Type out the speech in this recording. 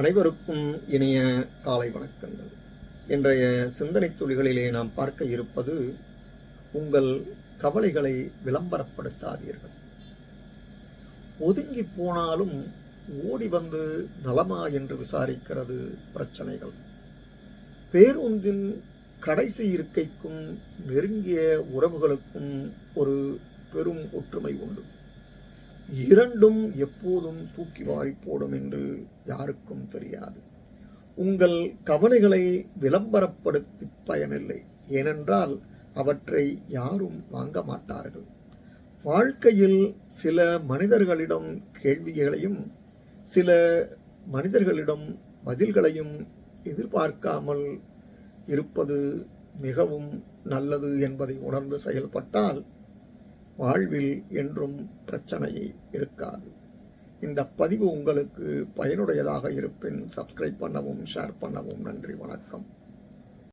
அனைவருக்கும் இனிய காலை வணக்கங்கள். இன்றைய சிந்தனை துளிகளிலே நாம் பார்க்க இருப்பது உங்கள் கவலைகளை விளம்பரப்படுத்தாதீர்கள். ஒதுங்கி போனாலும் ஓடி வந்து நலமா என்று விசாரிக்கிறது பிரச்சனைகள். பேருந்தின் கடைசி இருக்கைக்கும் நெருங்கிய உறவுகளுக்கும் ஒரு பெரும் ஒற்றுமை உண்டு. இரண்டும் எப்போதும் தூக்கி வாரி போடும் என்று யாருக்கும் தெரியாது. உங்கள் கவலைகளை விளம்பரப்படுத்தி பயனில்லை. ஏனென்றால் அவற்றை யாரும் வாங்க மாட்டார்கள். வாழ்க்கையில் சில மனிதர்களிடம் கேள்விகளையும் சில மனிதர்களிடம் பதில்களையும் எதிர்பார்க்காமல் இருப்பது மிகவும் நல்லது என்பதை உணர்ந்து செயல்பட்டால் வாழ்வில் என்றும் பிரச்சனை இருக்காது. இந்த பதிவு உங்களுக்கு பயனுடையதாக இருப்பின் சப்ஸ்கிரைப் பண்ணவும் ஷேர் பண்ணவும் நன்றி வணக்கம்.